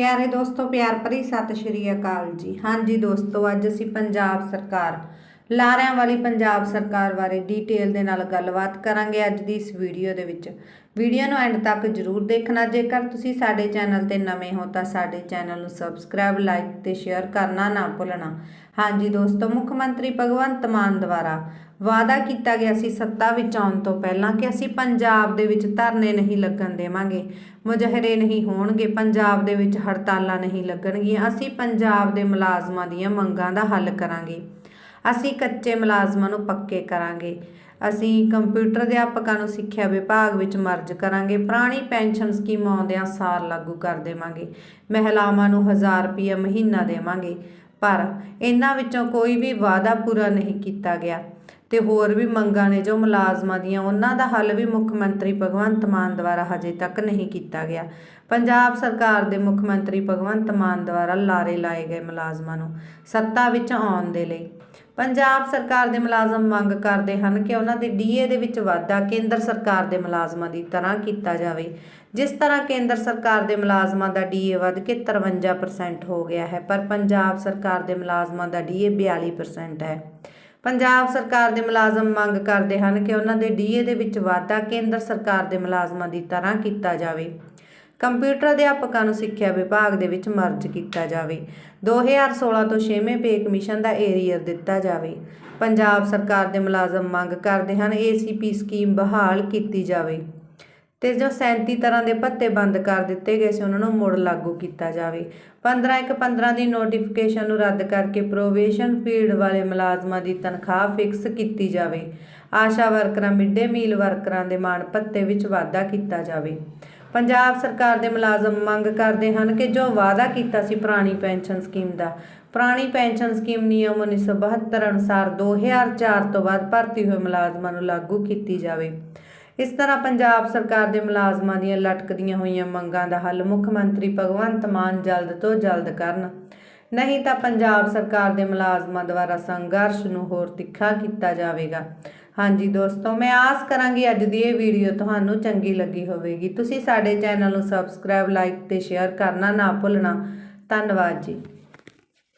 ਪਿਆਰੇ ਦੋਸਤੋ ਪਿਆਰ ਭਰੀ ਸਤਿ ਸ਼੍ਰੀ ਅਕਾਲ ਜੀ। ਹਾਂਜੀ ਦੋਸਤੋ ਅੱਜ ਅਸੀਂ ਪੰਜਾਬ ਸਰਕਾਰ ਲਾਰਿਆਂ ਵਾਲੀ ਪੰਜਾਬ ਸਰਕਾਰ ਬਾਰੇ ਡੀਟੇਲ ਦੇ ਨਾਲ ਗੱਲਬਾਤ ਕਰਾਂਗੇ ਅੱਜ ਦੀ ਇਸ ਵੀਡੀਓ ਦੇ ਵਿੱਚ। ਵੀਡੀਓ ਨੂੰ ਐਂਡ ਤੱਕ ਜਰੂਰ ਦੇਖਣਾ। ਜੇਕਰ ਤੁਸੀਂ ਸਾਡੇ ਚੈਨਲ ਤੇ ਨਵੇਂ ਹੋ, ਤਾਂ ਸਾਡੇ ਚੈਨਲ ਨੂੰ ਸਬਸਕ੍ਰਾਈਬ ਲਾਈਕ ਤੇ ਸ਼ੇਅਰ ਕਰਨਾ ਨਾ ਭੁੱਲਣਾ। ਹਾਂਜੀ ਦੋਸਤੋ, ਮੁੱਖ ਮੰਤਰੀ ਭਗਵੰਤ ਮਾਨ ਦੁਆਰਾ ਵਾਅਦਾ ਕੀਤਾ ਗਿਆ ਸੀ ਸੱਤਾ ਵਿੱਚ ਆਉਣ ਤੋਂ ਪਹਿਲਾਂ ਕਿ ਅਸੀਂ ਪੰਜਾਬ ਦੇ ਵਿੱਚ ਧਰਨੇ ਨਹੀਂ ਲੱਗਣ ਦੇਵਾਂਗੇ। ਮੁਜ਼ਾਹਰੇ ਨਹੀਂ ਹੋਣਗੇ, ਪੰਜਾਬ ਦੇ ਵਿੱਚ ਹੜਤਾਲਾਂ ਨਹੀਂ ਲੱਗਣਗੀਆਂ। ਅਸੀਂ ਪੰਜਾਬ ਦੇ ਮੁਲਾਜ਼ਮਾਂ ਦੀਆਂ ਮੰਗਾਂ ਦਾ ਹੱਲ ਕਰਾਂਗੇ। ਅਸੀਂ ਕੱਚੇ ਮੁਲਾਜ਼ਮਾਂ ਨੂੰ ਪੱਕੇ ਕਰਾਂਗੇ। ਅਸੀਂ ਕੰਪਿਊਟਰ ਅਧਿਆਪਕਾਂ ਨੂੰ ਸਿੱਖਿਆ ਵਿਭਾਗ ਵਿੱਚ ਮਰਜ ਕਰਾਂਗੇ। ਪੁਰਾਣੀ ਪੈਨਸ਼ਨ ਸਕੀਮ ਆਉਂਦਿਆਂ ਸਾਰ ਲਾਗੂ ਕਰ ਦੇਵਾਂਗੇ। ਮਹਿਲਾਵਾਂ ਨੂੰ 1000 ਰੁਪਏ ਮਹੀਨਾ ਦੇਵਾਂਗੇ। ਪਰ ਇਹਨਾਂ ਵਿੱਚੋਂ ਕੋਈ ਵੀ ਵਾਅਦਾ ਪੂਰਾ ਨਹੀਂ ਕੀਤਾ ਗਿਆ। ਤੇ ਹੋਰ ਵੀ ਮੰਗਾਂ ਨੇ ਜੋ ਮੁਲਾਜ਼ਮਾਂ ਦੀਆਂ, ਉਹਨਾਂ ਦਾ ਹੱਲ ਵੀ ਮੁੱਖ ਮੰਤਰੀ ਭਗਵੰਤ ਮਾਨ ਦੁਆਰਾ ਹਜੇ ਤੱਕ ਨਹੀਂ ਕੀਤਾ ਗਿਆ। ਪੰਜਾਬ ਸਰਕਾਰ ਦੇ ਮੁੱਖ ਮੰਤਰੀ ਭਗਵੰਤ ਮਾਨ ਦੁਆਰਾ ਲਾਰੇ ਲਾਏ ਗਏ ਮੁਲਾਜ਼ਮਾਂ ਨੂੰ ਸੱਤਾ ਵਿੱਚ ਆਉਣ ਦੇ ਲਈ। ਪੰਜਾਬ ਸਰਕਾਰ ਦੇ ਮੁਲਾਜ਼ਮ ਮੰਗ ਕਰਦੇ ਹਨ ਕਿ ਉਹਨਾਂ ਦੇ ਡੀਏ ਦੇ ਵਿੱਚ ਵਾਧਾ ਕੇਂਦਰ ਸਰਕਾਰ ਦੇ ਮੁਲਾਜ਼ਮਾਂ ਦੀ ਤਰ੍ਹਾਂ ਕੀਤਾ ਜਾਵੇ। ਜਿਸ ਤਰ੍ਹਾਂ ਕੇਂਦਰ ਸਰਕਾਰ ਦੇ ਮੁਲਾਜ਼ਮਾਂ ਦਾ ਡੀਏ ਵੱਧ ਕੇ 53% ਹੋ ਗਿਆ ਹੈ, ਪਰ ਪੰਜਾਬ ਸਰਕਾਰ ਦੇ ਮੁਲਾਜ਼ਮਾਂ ਦਾ ਡੀਏ 42% ਹੈ। ਪੰਜਾਬ ਸਰਕਾਰ ਦੇ ਮੁਲਾਜ਼ਮ ਮੰਗ ਕਰਦੇ ਹਨ ਕਿ ਉਹਨਾਂ ਦੇ ਡੀਏ ਦੇ ਵਿੱਚ ਵਾਧਾ ਕੇਂਦਰ ਸਰਕਾਰ ਦੇ ਮੁਲਾਜ਼ਮਾਂ ਦੀ ਤਰ੍ਹਾਂ ਕੀਤਾ ਜਾਵੇ। ਕੰਪਿਊਟਰ ਅਧਿਆਪਕਾਂ ਨੂੰ ਸਿੱਖਿਆ ਵਿਭਾਗ ਦੇ ਵਿੱਚ ਮਰਜ ਕੀਤਾ ਜਾਵੇ। 2016 ਤੋਂ 6ਵੇਂ ਪੇ ਕਮਿਸ਼ਨ ਦਾ ਏਰੀਅਰ ਦਿੱਤਾ ਜਾਵੇ। ਪੰਜਾਬ ਸਰਕਾਰ ਦੇ ਮੁਲਾਜ਼ਮ ਮੰਗ ਕਰਦੇ ਹਨ ਏਸੀਪੀ ਸਕੀਮ ਬਹਾਲ ਕੀਤੀ ਜਾਵੇ। ਤੇ ਜੋ 37 ਤਰ੍ਹਾਂ ਦੇ ਭੱਤੇ ਬੰਦ ਕਰ ਦਿੱਤੇ ਗਏ ਸੀ, ਉਹਨਾਂ ਨੂੰ ਮੁੜ ਲਾਗੂ ਕੀਤਾ ਜਾਵੇ। 15 ਇੱਕ 15 ਦੀ ਨੋਟੀਫਿਕੇਸ਼ਨ ਨੂੰ ਰੱਦ ਕਰਕੇ ਪ੍ਰੋਵੇਸ਼ਨ ਪੀਰੀਅਡ ਵਾਲੇ ਮੁਲਾਜ਼ਮਾਂ ਦੀ ਤਨਖਾਹ ਫਿਕਸ ਕੀਤੀ ਜਾਵੇ। ਆਸ਼ਾ ਵਰਕਰਾਂ ਮਿੱਡੇ ਮੀਲ ਵਰਕਰਾਂ ਦੇ ਮਾਣ ਭੱਤੇ ਵਿੱਚ ਵਾਧਾ ਕੀਤਾ ਜਾਵੇ। ਪੰਜਾਬ ਸਰਕਾਰ ਦੇ ਮੁਲਾਜ਼ਮ ਮੰਗ ਕਰਦੇ ਹਨ ਕਿ ਜੋ ਵਾਅਦਾ ਕੀਤਾ ਸੀ ਪੁਰਾਣੀ ਪੈਨਸ਼ਨ ਸਕੀਮ ਦਾ, ਪੁਰਾਣੀ ਪੈਨਸ਼ਨ ਸਕੀਮ ਨਿਯਮ 1972 ਅਨੁਸਾਰ 2004 ਤੋਂ ਬਾਅਦ ਭਰਤੀ ਹੋਏ ਮੁਲਾਜ਼ਮਾਂ ਨੂੰ ਲਾਗੂ ਕੀਤੀ ਜਾਵੇ। ਇਸ ਤਰ੍ਹਾਂ ਪੰਜਾਬ ਸਰਕਾਰ ਦੇ ਮੁਲਾਜ਼ਮਾਂ ਦੀਆਂ ਲਟਕਦੀਆਂ ਹੋਈਆਂ ਮੰਗਾਂ ਦਾ ਹੱਲ ਮੁੱਖ ਮੰਤਰੀ ਭਗਵੰਤ ਮਾਨ ਜਲਦ ਤੋਂ ਜਲਦ ਕਰਨ। ਨਹੀਂ ਤਾਂ ਪੰਜਾਬ ਸਰਕਾਰ ਦੇ ਮੁਲਾਜ਼ਮਾਂ ਦੁਆਰਾ ਸੰਘਰਸ਼ ਨੂੰ ਹੋਰ ਤਿੱਖਾ ਕੀਤਾ ਜਾਵੇਗਾ। ਹਾਂਜੀ ਦੋਸਤੋ, ਮੈਂ ਆਸ ਕਰਾਂਗੀ ਅੱਜ ਦੀ ਇਹ ਵੀਡੀਓ ਤੁਹਾਨੂੰ ਚੰਗੀ ਲੱਗੀ ਹੋਵੇਗੀ। ਤੁਸੀਂ ਸਾਡੇ ਚੈਨਲ ਨੂੰ ਸਬਸਕ੍ਰਾਈਬ, ਲਾਈਕ ਤੇ ਸ਼ੇਅਰ ਕਰਨਾ ਨਾ ਭੁੱਲਣਾ। ਧੰਨਵਾਦ ਜੀ।